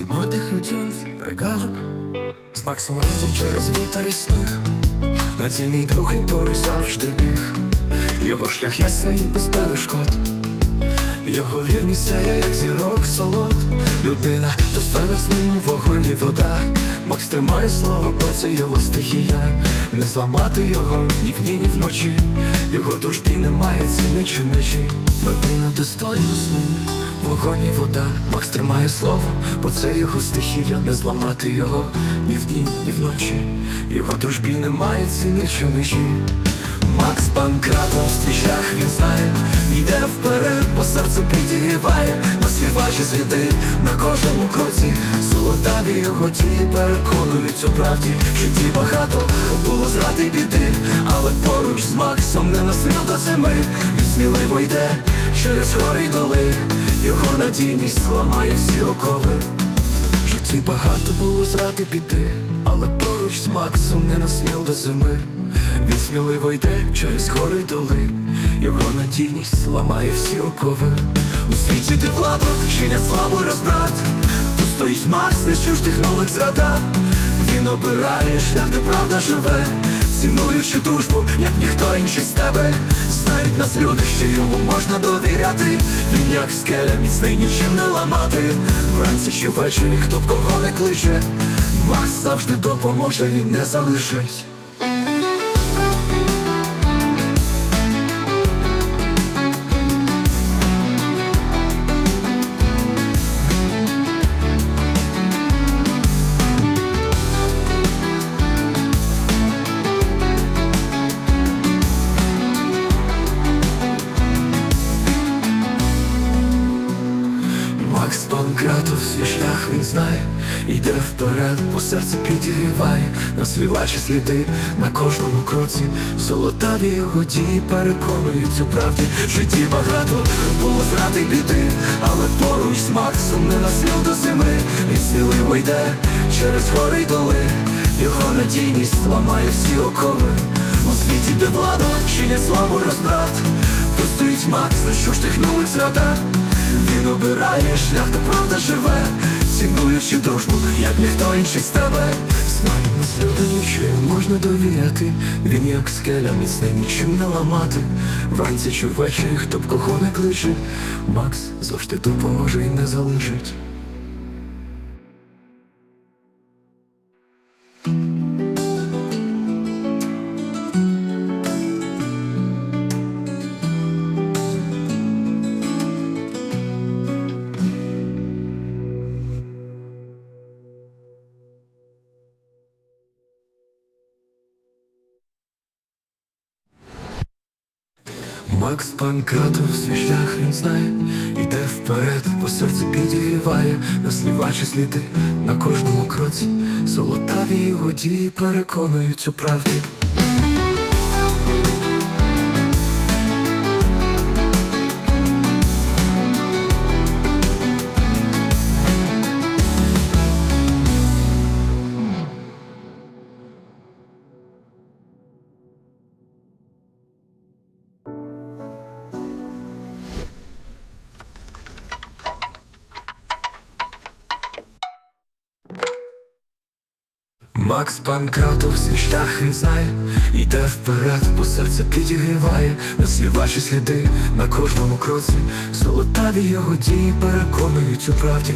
Зимой дихнуть прикажу З Максом разом через вітер і сніг. На цій мій друг і поруч завжди біг. Його шлях ясний без перешкод Його вірність сяє, як зірок солод. Людина, то стане з ним вогонь і вода. Макс тримає слово, бо це його стихія. Не зламати його ні вдні, ні вночі Його дружбі немає ціни чи межі Людина достойна сни, вогонь і вода. Макс тримає слово, бо це його стихія. Не зламати його ні вдні, ні вночі Його дружбі немає ціни чи межі Макс Панкратов свій шлях він знає вперед, по серцю підігріває Наслівачі сліди на кожному кроці. Золотаві його дії переконують у правді В житті багато було зради й біди. Але поруч з Максом не насил до зими. Він сміливо йде через гори й доли. Його надійність ламає всі окови. В житті багато було зради біди, але поруч з Максом не насміл до зими. Він сміливо йде через гори доли, його надійність ламає всі окови. У світі ти владу, чиня славу розбрат. Тут стоїть Макс, не чуждих нових зрада. Він обирає шлях, де правда живе, цінуючи дружбу, як ніхто інший з тебе. Знають нас люди, що йому можна довіряти. Він як скеля, міцний нічим не ламати. Вранці чи ввечері, хто б кого не кличе. Макс завжди допоможе і не залишить. Шлях він знає, йде вперед, по серце підігріває, наслівачі сліди на кожному кроці. Золотаві його дії переконують у правді. В житті багато було зради біди, але поруч з Максом не насил до зими. Він сміливо йде через гори й доли. Його надійність ламає всі окови. У світі, де влада чинять славу розбрат. Тут Макс, на що ж тихнули зрада. Він обирає шлях, де правда живе, цінуючи дружбу, як ніхто інший з тебе. Знаємо що їм можна довіряти. Він як скеля, міцний нічим не ламати. Вранці чи ввечері, хто б кого не кличе. Макс завжди допоможе і не залишить. Макс Панкратов свій шлях він знає, іде вперед, по серцю підігріває, наслівачі сліди на кожному кроці. Золотаві його дії переконують у правді. Макс Панкратов свій шлях він знає, йде вперед, бо серце підігріває, наслівачі сліди на кожному кроці. Золотаві його дії переконують у правді.